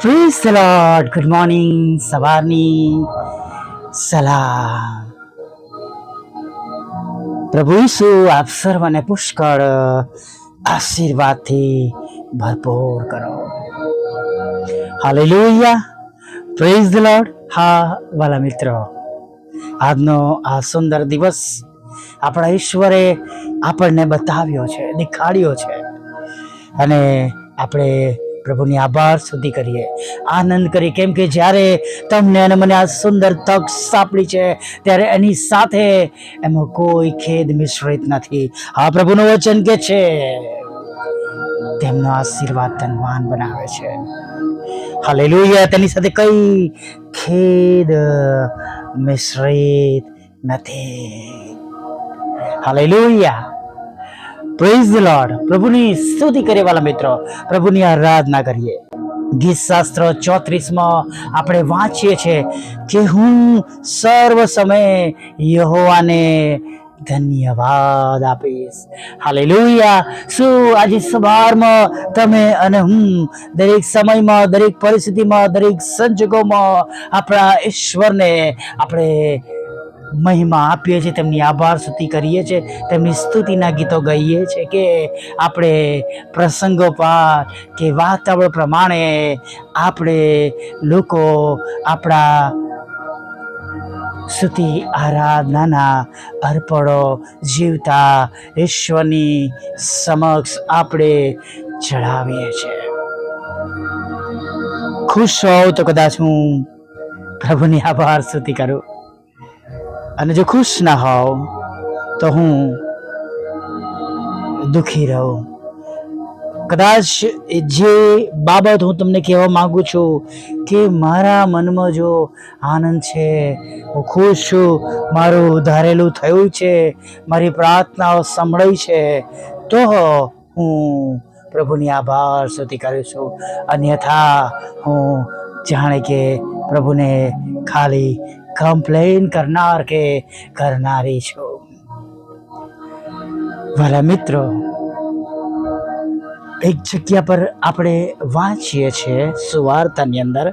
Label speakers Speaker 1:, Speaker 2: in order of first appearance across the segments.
Speaker 1: Please lord good morning સવારની સલામ પ્રભુ ઈસુ, આપ સર્વને પુષ્કળ આશીર્વાદથી ભરપૂર કરો. હાલેલુયા પ્રેઝ ધ લોર્ડ હા, વાલા મિત્રો. આજનો આ સુંદર દિવસ આપણા ઈશ્વરે આપણને બતાવ્યો છે, દેખાડ્યો છે. અને આપણે પ્રભુની આભાર સુધી કરીએ. આનંદ કરીએ. કેમ કે જ્યારે તમને અને મને આ સુંદર તક સાંપડી છે, ત્યારે એની સાથે એમાં કોઈ ખેદ મિશ્રિત નથી. આ પ્રભુનું વચન કે છે, તેમનો આશીર્વાદ ધનવાન બનાવે છે. હાલેલુયા. તેની સાથે કઈ ખેદ મિશ્રિત નથી. હાલેલુયા. પ્રેઝ લોર્ડ પ્રભુની સ્તુતિ કરીએ વાલા મિત્રો. પ્રભુની આરાધના કરીએ. ગીત શાસ્ત્ર ચોત્રીસમાં આપણે વાંચીએ છીએ કે હું સર્વ સમયે યહોવાને ધન્યવાદ આપીશ. હાલે લોહિયા શું આજે સવારમાં તમે અને હું દરેક સમયમાં, દરેક પરિસ્થિતિમાં, દરેક સંજોગોમાં આપણા ઈશ્વરને આપણે મહિમા આપીએ છીએ, તેમની આભાર સ્તુતિ કરીએ છીએ, તેમની સ્તુતિના ગીતો ગાઈએ છીએ કે આપણે પ્રસંગોપાત કે વાતાવરણ પ્રમાણે આપણે લોકો આપણા સ્તુતિ, આરાધનાના અર્પણો જીવતા ઈશ્વરની સમક્ષ આપણે ચડાવીએ છીએ. ખુશ હોઉં તો કદાચ હું પ્રભુની આભાર સ્તુતિ કરું. અને જો ખુશ ના હોઉં તો હું દુખી રહું. કદાચ જે બાબત હું તમને કહેવા માગું છું કે મારા મનમાં જો આનંદ છે, હું ખુશ છું, મારું ધારેલું થયું છે, મારી પ્રાર્થનાઓ સંભળાઈ છે, તો હું પ્રભુની આભાર સ્તુતિ કરું છું. અન્યથા હું જાણે કે પ્રભુને ખાલી કમ્પ્લેન કરનાર કે કરનારી છું. વાલા મિત્રો, એક જગ્યા પર આપણે વાંચીએ છીએ સુવાર્તાની અંદર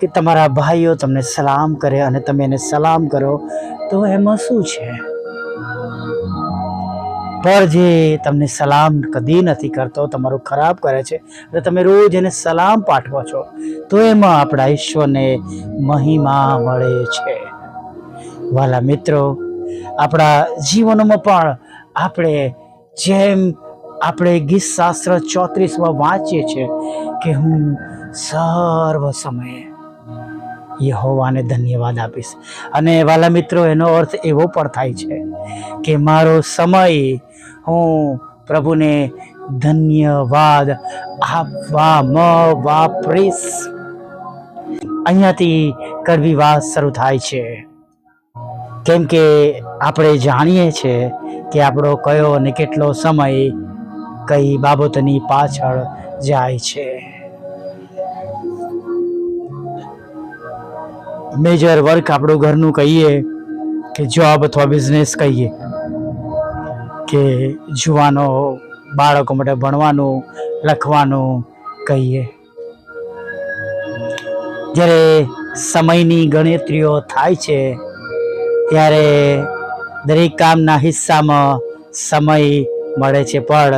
Speaker 1: કે તમારા ભાઈઓ તમને સલામ કરે અને તમે એને સલામ કરો તો એમાં શું છે? પર જે તમને સલામ કદી નથી કરતો, તમારું ખરાબ કરે છે અને તમે રોજ એને સલામ પાઠવો છો, તો એમાં આપણા ઈશ્વરને મહિમા મળે છે. વાલા મિત્રો, આપણા જીવનમાં પણ આપણે જેમ આપણે ગીત શાસ્ત્ર ચોત્રીસમાં વાંચીએ છીએ કે હું સર્વ સમયે યહોવાને ધન્યવાદ આપીશ. અને વાલા મિત્રો, એનો અર્થ એવો પણ થાય છે કે મારો સમય હું પ્રભુને ધન્યવાદ આપવામાં વાપરીશ. અહીંયાથી કડવી વાત શરૂ થાય છે. કેમ કે આપણે જાણીએ છીએ કે આપણો કયો અને કેટલો સમય કઈ બાબતની પાછળ જાય છે. મેજર વર્ક આપણું ઘરનું કહીએ કે જોબ અથવા બિઝનેસ કહીએ કે જુવાનો, બાળકો માટે ભણવાનું, લખવાનું કહીએ. જ્યારે સમયની ગણતરીઓ થાય છે, ત્યારે દરેક કામના હિસ્સામાં સમય મળે છે, પણ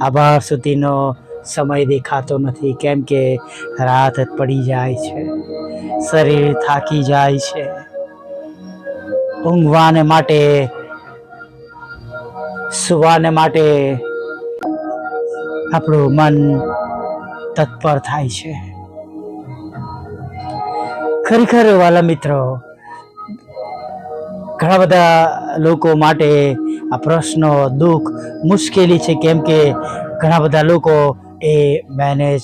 Speaker 1: આભાર સુધીનો સમય દેખાતો નથી, કેમ કે રાત પડી જાય છે. શરીર થાકી જાય છે. ઊંઘવાને માટે, સુવાને માટે આપણું મન તત્પર થાય છે. ખરેખર વાલા મિત્રો, ઘણા બધા લોકો માટે આ પ્રશ્નો, દુઃખ મુશ્કેલી છે, કેમ કે ઘણા બધા લોકો એ મેનેજ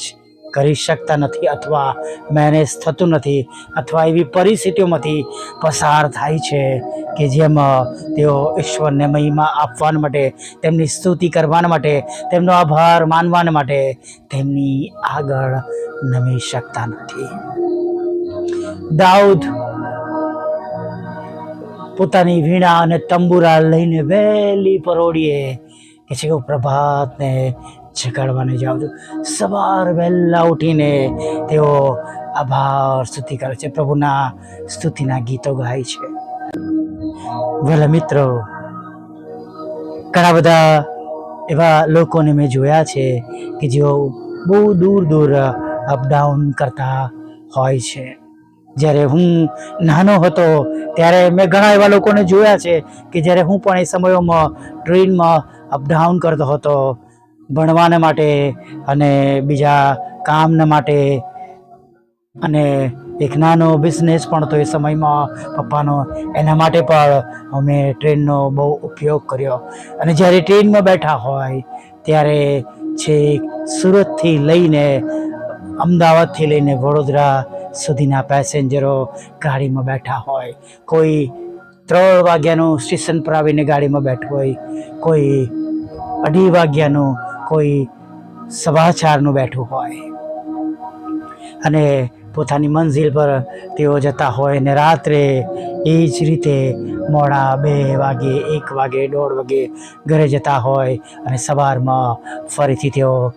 Speaker 1: કરી શકતા નથી અથવા મેનેજ થતું નથી અથવા એવી પરિસ્થિતિઓમાંથી પસાર થાય છે કે જેમાં તેઓ ઈશ્વરને મહિમા આપવા માટે, તેમની સ્તુતિ કરવા માટે, તેમનો આભાર માનવા માટે તેમની આગળ નમી શકતા નથી. દાઉદ પોતાની વીણા અને તંબુરા લઈને વહેલી પરોડીએ કે છે પ્રભાતને જગાડવાને જાઉં છું. સવાર વહેલા ઉઠીને તેઓ આભાર સ્તુતિ કરે છે. પ્રભુના સ્તુતિના ગીતો ગાય છે. ભલે મિત્રો, ઘણા બધા એવા લોકોને મેં જોયા છે કે જેઓ બહુ દૂર દૂર અપડાઉન કરતા હોય છે. જ્યારે હું નાનો હતો ત્યારે મેં ઘણા એવા લોકોને જોયા છે કે જ્યારે હું પણ એ સમયોમાં ટ્રેનમાં અપડાઉન કરતો હતો ભણવાને માટે અને બીજા કામના માટે અને એક નાનો બિઝનેસ પણ તો એ સમયમાં પપ્પાનો, એના માટે પણ અમે ટ્રેનનો બહુ ઉપયોગ કર્યો. અને જ્યારે ટ્રેનમાં બેઠા હોય, ત્યારે છેક સુરતથી લઈને, અમદાવાદથી લઈને વડોદરા સુધીના પેસેન્જરો ગાડીમાં બેઠા હોય. કોઈ ત્રણ વાગ્યાનું સ્ટેશન પર આવીને ગાડીમાં બેઠું હોય, કોઈ અઢી વાગ્યાનું કોઈ સવા ચારનું બેઠું હોય. અને પોતાની મંઝિલ પર તેઓ જતા હોય ને રાત્રે એ જ રીતે મોડા બે વાગે, એક વાગે, દોઢ વાગે ઘરે જતા હોય અને સવારમાં ફરીથી તેઓ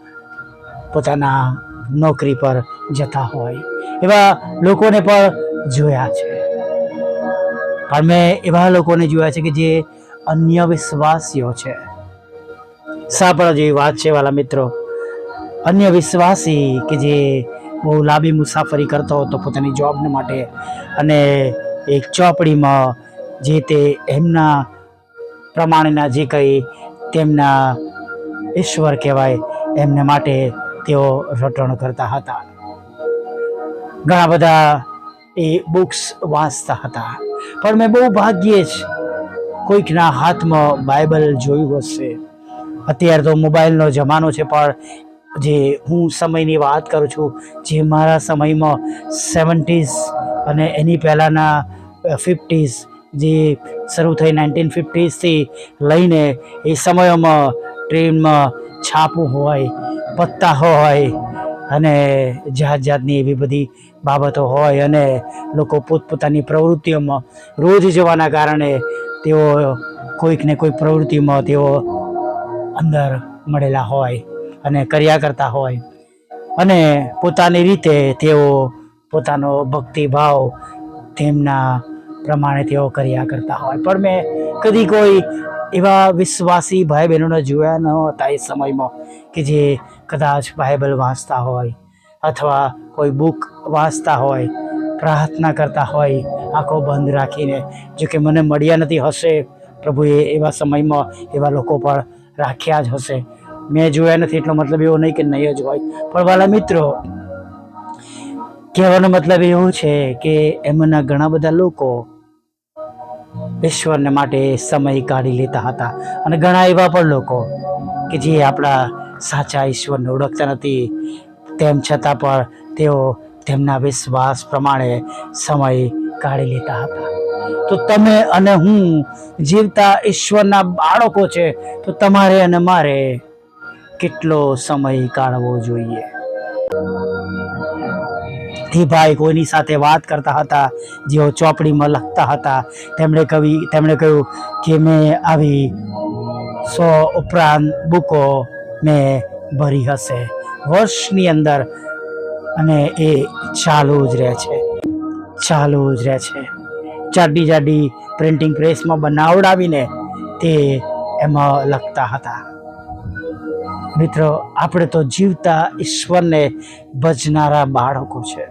Speaker 1: પોતાના નોકરી પર જતા હોય. એવા લોકોને પણ જોયા છે. પણ મેં એવા લોકોને જોયા છે કે જે અન્ય વિશ્વાસીઓ છે. સાંભળો જેવી વાત છે વાલા મિત્રો. અન્ય વિશ્વાસી કે જે બહુ લાંબી મુસાફરી કરતો હતો પોતાની જોબને માટે અને એક ચોપડીમાં જે તે એમના પ્રમાણેના જે કંઈ તેમના ઈશ્વર કહેવાય, એમને માટે તેઓ રટણ કરતા હતા. ઘણા બધા એ બુક્સ વાંચતા હતા. પણ મેં બહુ ભાગ્યે જ કોઈકના હાથમાં બાઇબલ જોયું હશે. અત્યારે તો મોબાઈલનો જમાનો છે, પણ જે હું સમયની વાત કરું છું, જે મારા સમયમાં સેવન્ટીઝ અને એની પહેલાંના ફિફ્ટીઝ જે શરૂ થઈ નાઇન્ટીન ફિફ્ટીઝથી લઈને એ સમયોમાં ટ્રેનમાં છાપું હોય, પત્તા હોય અને જાત જાતની એવી બધી બાબતો હોય અને લોકો પોતપોતાની પ્રવૃત્તિઓમાં રોજ જવાના કારણે તેઓ કોઈક ને કોઈ પ્રવૃત્તિમાં તેઓ અંદર મળેલા હોય અને કર્યા કરતા હોય. અને પોતાની રીતે તેઓ પોતાનો ભક્તિભાવ તેમના પ્રમાણે તેઓ કર્યા કરતા હોય. પણ મેં કદી કોઈ એવા વિશ્વાસી ભાઈ બહેનોને જોયા ન હતા એ સમયમાં કે જે કદાચ બાઇબલ વાંચતા હોય અથવા કોઈ બુક વાંચતા હોય, પ્રાર્થના કરતા હોય, આંખો બંધ રાખીને, જો કે મને મળ્યા નથી હશે પ્રભુએ એવા સમયમાં એવા લોકો પણ રાખ્યા જ હશે. મેં જોયા નથી, એટલો મતલબ એવો નહીં કે નહીં જ હોય. પણ વાલા મિત્રો, કહેવાનો મતલબ એવું છે કે એમના ઘણા બધા લોકો ઈશ્વરને માટે સમય કાઢી લેતા હતા. અને ઘણા એવા પણ લોકો કે જે આપણા સાચા ઈશ્વરને ઓળખતા નથી. તેમ છતાં પણ તેઓ તેમના વિશ્વાસ પ્રમાણે સમય કાઢી લેતા હતા. તો તમે અને હું જીવતા ઈશ્વરના બાળકો છે, તો તમારે અને મારે કેટલો સમય કાઢવો જોઈએ? એ ભાઈ કોઈની સાથે વાત કરતા હતા, જેઓ ચોપડીમાં લખતા હતા. તેમણે કવિ, તેમણે કહ્યું કે મેં આવી સો ઉપરાંત બુકો મેં ભરી હશે. વર્ષની અંદર અને એ ચાલુ જ રહે છે. ચાલુ જ રહે છે. જાડી જાડી પ્રિન્ટિંગ પ્રેસમાં બનાવડાવીને તે એમાં લખતા હતા. મિત્રો, આપણે તો જીવતા ઈશ્વરને ભજનારા બાળકો છે.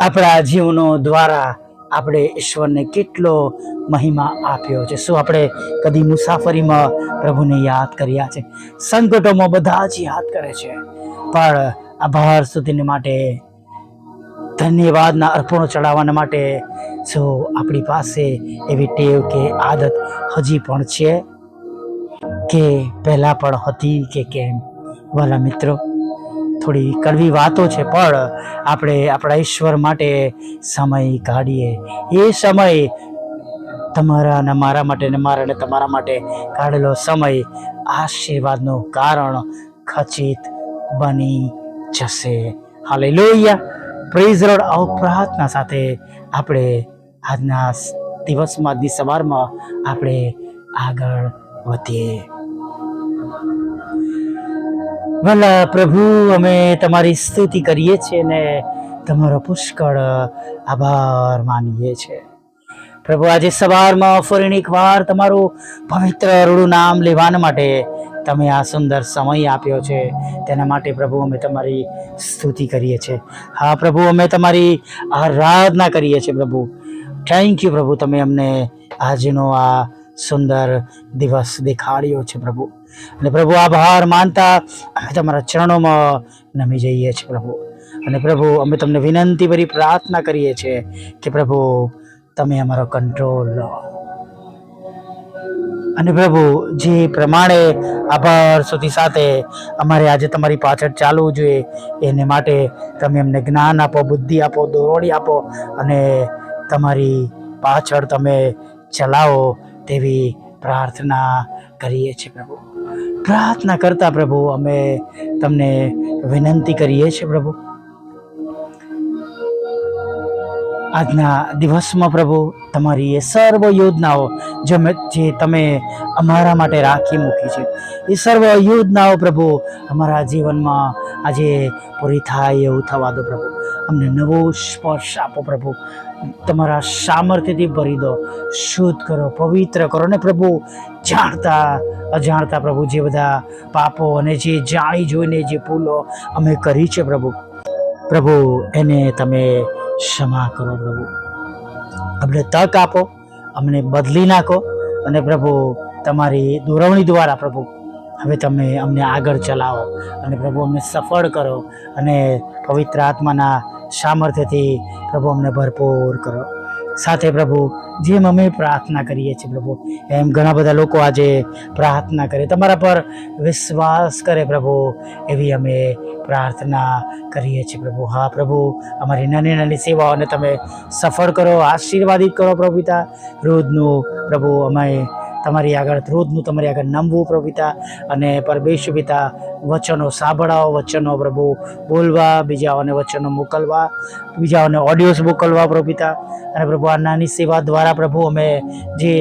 Speaker 1: આપણા જીવનો દ્વારા આપણે ઈશ્વરને કેટલો મહિમા આપ્યો છે. શું આપણે કદી મુસાફરીમાં પ્રભુને યાદ કર્યા છે? સંકટોમાં બધા જ યાદ કરે છે. પણ આભાર સુધીને માટે ધન્યવાદના અર્પણો ચડાવવાના માટે. સો આપણી પાસે એવી ટેવ કે આદત હજી પણ છે કે પહેલાં પણ હતી કે કેમ? વાલા મિત્રો, થોડી કડવી વાતો છે, પણ આપણે આપણા ઈશ્વર માટે સમય કાઢીએ. એ સમય તમારા અને મારા માટે ને મારા અને તમારા માટે કાઢેલો સમય આશીર્વાદનું કારણ ખચિત બની જશે. હાલે લોહિયા પ્રેઝ રોડ આવો પ્રાર્થના સાથે આપણે આજના દિવસમાં, આજની સવારમાં આપણે આગળ વધીએ. ભલા પ્રભુ, અમે તમારી સ્તુતિ કરીએ છીએ ને તમારો પુષ્કળ આભાર માનીએ છીએ. પ્રભુ, આજે સવારમાં ફરીને એકવાર તમારું પવિત્ર અરુણું નામ લેવાના માટે તમે આ સુંદર સમય આપ્યો છે, તેના માટે પ્રભુ અમે તમારી સ્તુતિ કરીએ છીએ. હા, પ્રભુ, અમે તમારી આરાધના કરીએ છીએ, પ્રભુ. થેન્ક યુ પ્રભુ, તમે અમને આજનો આ સુંદર દિવસ દેખાડ્યો છે, પ્રભુ. અને પ્રભુ, આભાર માનતા અમે તમારા ચરણોમાં નમી જઈએ છીએ, પ્રભુ. અને પ્રભુ, અમે તમને વિનંતી ભરી પ્રાર્થના કરીએ છીએ કે પ્રભુ, તમે અમારો કંટ્રોલ લો. અને પ્રભુ, જે પ્રમાણે આભાર સુધી સાથે અમારે આજે તમારી પાછળ ચાલવું જોઈએ, એને માટે તમે અમને જ્ઞાન આપો, બુદ્ધિ આપો દોરડી આપો અને તમારી પાછળ તમે ચલાવો તેવી પ્રાર્થના કરીએ છીએ પ્રભુ. પ્રાર્થના કરતા પ્રભુ, અમે તમને વિનંતી કરીએ છીએ પ્રભુ. આજના દિવસમાં પ્રભુ, તમારી એ સર્વ યોજનાઓ જે જે તમે અમારા માટે રાખી મૂકી છે, એ સર્વ યોજનાઓ પ્રભુ અમારા જીવનમાં આજે પૂરી થાય એવું થવા દો પ્રભુ. અમને નવો સ્પર્શ આપો પ્રભુ. તમારા સામર્થ્યથી ભરી દો, શુદ્ધ કરો, પવિત્ર કરો ને પ્રભુ જાણતા, અજાણતા પ્રભુ જે બધા પાપો અને જે જાણી જોઈને જે ભૂલો અમે કરી છે પ્રભુ. પ્રભુ, એને તમે ક્ષમા કરો પ્રભુ. અમને તક આપો, અમને બદલી નાખો અને પ્રભુ, તમારી દોરવણી દ્વારા પ્રભુ, હવે તમે અમને આગળ ચલાવો અને પ્રભુ અમને સફળ કરો અને પવિત્ર આત્માના સામર્થ્યથી પ્રભુ અમને ભરપૂર કરો. સાથે પ્રભુ, જેમ અમે પ્રાર્થના કરીએ છીએ પ્રભુ, એમ ઘણા બધા લોકો આજે પ્રાર્થના કરે. તમારા પર વિશ્વાસ કરે પ્રભુ, એવી અમે પ્રાર્થના કરીએ છીએ પ્રભુ. હા પ્રભુ, અમારી નાની નાની સેવાઓને તમે સફળ કરો, આશીર્વાદિત કરો પ્રભુતા રોજનું પ્રભુ અમે તમારી આગળ, રોજનું તમારી આગળ નમવું પ્રભુતા અને પરમેશ્વર પિતા વચનો સાંભળાવો, વચનો પ્રભુ બોલવા, બીજાઓને વચનો મોકલવા, બીજાઓને ઓડિયોસ મોકલવા પ્રભુ અને પ્રભુ આ નાની સેવા દ્વારા પ્રભુ અમે જે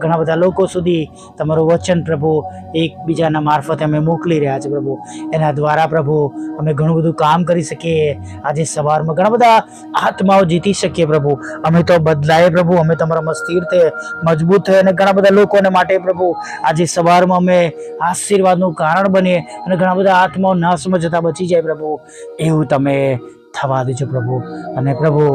Speaker 1: ઘણા બધા લોકો સુધી તમારું વચન પ્રભુ એકબીજાના મારફતે અમે મોકલી રહ્યા છે પ્રભુ. એના દ્વારા પ્રભુ અમે ઘણું બધું કામ કરી શકીએ. આજે સવારમાં ઘણા બધા આત્માઓ જીતી શકીએ પ્રભુ. અમે તો બદલાય પ્રભુ, અમે તમારામાં સ્થિર થઈએ, મજબૂત થઈએ અને ઘણા બધા લોકોને માટે પ્રભુ આજે સવારમાં અમે આશીર્વાદનું કારણ બનીએ અને ઘણા બધા આત્માઓ નાશમાં જતા બચી જાય પ્રભુ. એવું તમે થવા દેજો પ્રભુ. અને પ્રભુ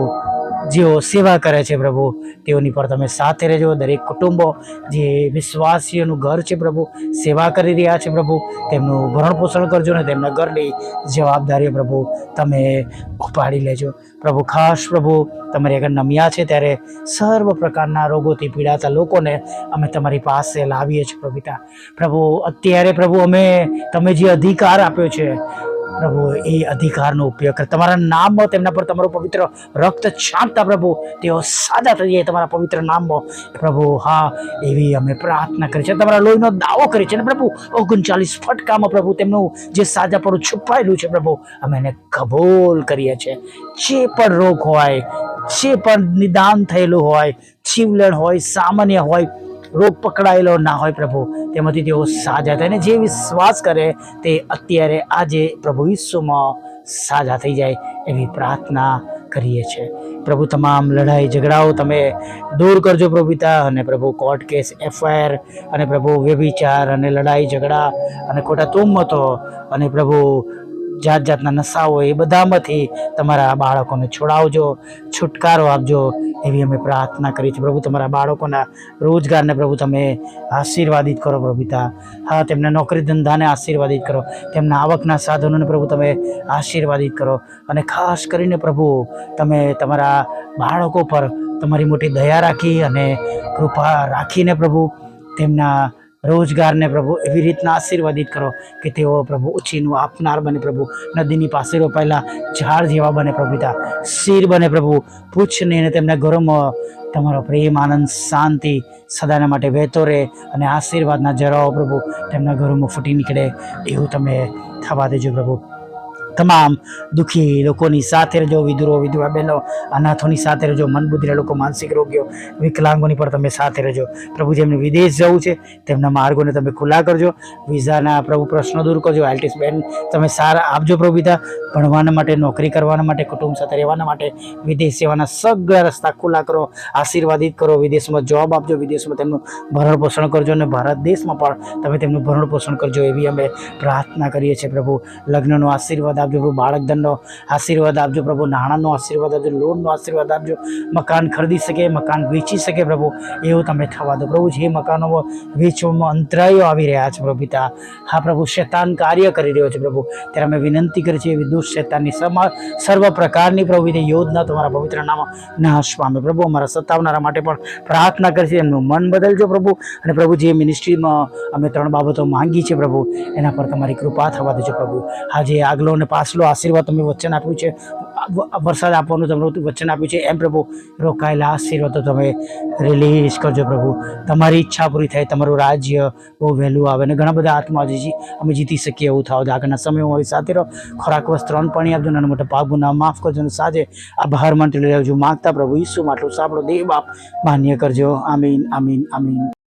Speaker 1: જેઓ સેવા કરે છે પ્રભુ, તેઓની પર તમે સાથે રહેજો. દરેક કુટુંબો જે વિશ્વાસીઓનું ઘર છે પ્રભુ, સેવા કરી રહ્યા છે પ્રભુ, તેમનું ભરણ પોષણ કરજો ને તેમના ઘરની જવાબદારીઓ પ્રભુ તમે ઉપાડી લેજો. પ્રભુ, ખાસ પ્રભુ, તમારી આગળ નમ્યા છે ત્યારે સર્વ પ્રકારના રોગોથી પીડાતા લોકોને અમે તમારી પાસે લાવીએ છીએ પ્રભુતા. પ્રભુ, અત્યારે પ્રભુ અમે તમે જે અધિકાર આપ્યો છે પ્રભુ, એ અધિકારનો ઉપયોગ કરે. તમારા નામમાં તેમના પર તમારું પવિત્ર રક્ત છાંટતા પ્રભુ, તેઓ સાજા થઈ જાય તમારા પવિત્ર નામમાં. પ્રભુ, હા, એવી અમે પ્રાર્થના કરી છે. તમારા લોહીનો દાવો કરી છે ને પ્રભુ, ઓગણચાલીસ ફટકામાં પ્રભુ તેમનું જે સાજાપણું છુપાયેલું છે પ્રભુ, અમે એને કબૂલ કરીએ છીએ. જે પણ રોગ હોય, જે પણ નિદાન થયેલું હોય, જીવલેણ હોય, સામાન્ય હોય રોગ પકડાયેલો ના હોય પ્રભુ. તેમાંથી તેઓ સાજા થાય અને જે વિશ્વાસ કરે તે અત્યારે આજે પ્રભુ ઈસુમાં સાજા થઈ જાય એવી પ્રાર્થના કરીએ છીએ. પ્રભુ, તમામ લડાઈ, ઝઘડાઓ તમે દૂર કરજો પ્રભુ અને પ્રભુ કોર્ટ કેસ, એફઆઈઆર અને પ્રભુ વ્યભિચાર અને લડાઈ, ઝઘડા અને ખોટા તુમ્મતો અને પ્રભુ જાત જાતના નશાઓ એ બધામાંથી તમારા બાળકોને છોડાવજો, છુટકારો આપજો એવી અમે પ્રાર્થના કરી છે પ્રભુ, તમારા બાળકોના રોજગારને પ્રભુ તમે આશીર્વાદિત કરો પ્રભુતા હા, તેમના નોકરી ધંધાને આશીર્વાદિત કરો. તેમના આવકના સાધનોને પ્રભુ તમે આશીર્વાદિત કરો. અને ખાસ કરીને પ્રભુ, તમે તમારા બાળકો પર તમારી મોટી દયા રાખી અને કૃપા રાખીને પ્રભુ તેમના રોજગારને પ્રભુ એવી રીતના આશીર્વાદિત કરો કે તેઓ પ્રભુ ઉછીનું આપનાર બને પ્રભુ. નદીની પાસે રોપાયેલા ઝાડ જેવા બને પ્રભુ પિતા. શીર બને પ્રભુ. પૂછને અને તેમના ઘરોમાં તમારો પ્રેમ, આનંદ, શાંતિ સદાના માટે વહેતો રહે અને આશીર્વાદના જરાઓ પ્રભુ. તેમના ઘરોમાં ફૂટી નીકળે એવું તમે થવા દેજો પ્રભુ. તમામ દુઃખી લોકોની સાથે રહેજો, વિધુરો, વિધવા બહેનો, અનાથોની સાથે રહેજો, મનબુદ્ધિના લોકો, માનસિક રોગીઓ, વિકલાંગોની પણ તમે સાથે રહેજો. પ્રભુ જેમને વિદેશ જવું છે, તેમના માર્ગોને તમે ખુલ્લા કરજો. વિઝાના પ્રભુ પ્રશ્નો દૂર કરજો. આઈટીસ બેન, તમે સારા આપજો પ્રભુ પિતા. ભણવાના માટે, નોકરી કરવાના માટે, કુટુંબ સાથે રહેવાના માટે, વિદેશ સેવાના સગળા રસ્તા ખુલ્લા કરો, આશીર્વાદિત કરો. વિદેશમાં જોબ આપજો, વિદેશમાં તેમનું ભરણ પોષણ કરજો અને ભારત દેશમાં પણ તમે તેમનું ભરણ પોષણ કરજો એવી અમે પ્રાર્થના કરીએ છીએ પ્રભુ. લગ્નનો આશીર્વાદ આપજો પ્રભુ બાળક ધનનો આશીર્વાદ આપજો પ્રભુ નાણાંનો આશીર્વાદ આપજો, લોનનો આશીર્વાદ આપજો, મકાન ખરીદી શકે, મકાન વેચી શકે પ્રભુ, એવું તમે થવા દો. પ્રભુ જે મકાનો વેચવામાં અંતરાયો આવી રહ્યા છે પ્રભુ પિતા, હા પ્રભુ શેતાન કાર્ય કરી રહ્યો છે પ્રભુ. ત્યારે અમે વિનંતી કરી છે એવી દુષ્ટ શેતાનની સર્વ પ્રકારની પ્રભુ વિધિ યોજના તમારા પવિત્ર નામ નાશ પામે. પ્રભુ અમારા સત્તાવનારા માટે પણ પ્રાર્થના કરી છે એમનું મન બદલજો પ્રભુ. અને પ્રભુ જે મિનિસ્ટ્રીમાં અમે ત્રણ બાબતો માંગી છે પ્રભુ, એના પર તમારી કૃપા થવા દેજો પ્રભુ. આજે આગલો અને પાછલો આશીર્વાદ તમે વચન આપ્યું છે. વરસાદ આપવાનું તમને વચન આપ્યું છે. એમ પ્રભુ, રોકાયેલા આશીર્વાદો તમે રિલીઝ કરજો પ્રભુ. તમારી ઈચ્છા પૂરી થાય, તમારું રાજ્ય બહુ વહેલું આવે અને ઘણા બધા આત્મા જીજી અમે જીતી શકીએ એવું થાવ. આગળના સમય મારી સાથે રહો. ખોરાક વસ્ત્ર અન્ન પાણી આપજો, નાના મોટા પાપ ગુના માફ કરજો અને સાજે બહાર માટે લઈ આવજો માગતા પ્રભુ ઈસુ માટલું સાંભળો. દેવ બાપ માન્ય કરજો. આમીન આમીન આમીન.